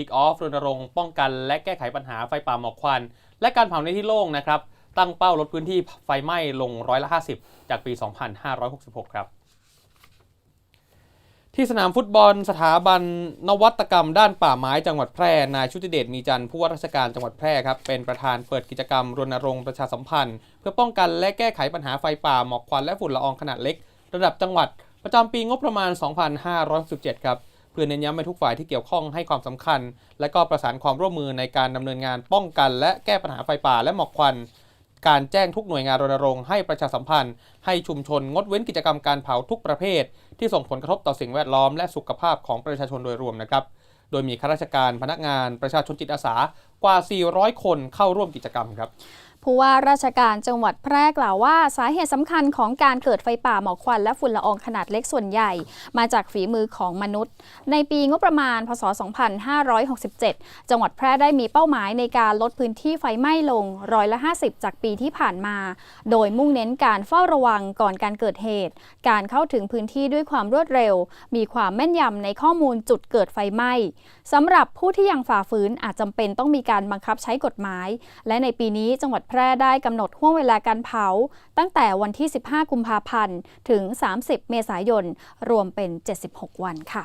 Kick Off รณรงค์ป้องกันและแก้ไขปัญหาไฟป่าหมอกควัน และการเผาในที่โล่งนะครับ ตั้งเป้าลดพื้นที่ไฟไหม้ลงร้อยละ 50 จากปี 2566 ครับ ที่สนามฟุตบอลสถาบันนวัตกรรมด้านป่าไม้จังหวัดแพร่ นายชุติเดชมีจันทร์ผู้ว่าราชการจังหวัดแพร่ครับ เป็นประธานเปิดกิจกรรมรณรงค์ประชาสัมพันธ์ เพื่อป้องกันและแก้ไขปัญหาไฟป่าหมอกควันและฝุ่นละอองขนาดเล็ก ระดับจังหวัดประจำปีงบประมาณ 2567 ครับ เพื่อเน้นย้ำให้ทุกฝ่ายที่เกี่ยวข้องให้ความสำคัญ และก็ประสานความร่วมมือในการดำเนินงานป้องกัน และแก้ปัญหาไฟป่าและหมอกควัน การแจ้งทุกหน่วยงานรณรงค์ให้ประชาสัมพันธ์ ให้ชุมชนงดเว้นกิจกรรมการเผาทุกประเภท ที่ส่งผลกระทบต่อสิ่งแวดล้อมและสุขภาพของประชาชนโดยรวมนะครับ โดยมีข้าราชการพนักงานประชาชนจิตอาสากว่า 400 คนเข้าร่วมกิจกรรมครับ ผู้ว่าราชการจังหวัดแพร่กล่าวว่า สาเหตุสำคัญของการเกิดไฟป่าหมอกควันและฝุ่นละอองขนาดเล็กส่วนใหญ่ มาจากฝีมือของมนุษย์ ในปีงบประมาณ พศ 2567 จังหวัดแพร่ได้มีเป้าหมายในการลดพื้นที่ไฟไหม้ลงร้อยละ 50 จากปีที่ผ่านมา โดยมุ่งเน้นการเฝ้าระวังก่อนการเกิดเหตุ การเข้าถึงพื้นที่ด้วยความรวดเร็ว มีความแม่นยำในข้อมูลจุดเกิดไฟไหม้สำหรับผู้ที่ยังฝ่าฝืนอาจจำเป็นต้องมีการบังคับใช้กฎหมาย และในปีนี้จังหวัดพร่ได้กำหนดห่วงเวลาการเผา ตั้งแต่วันที่ 15 กุมภาพันธ์ ถึง 30 เมษายน รวมเป็น 76 วันค่ะ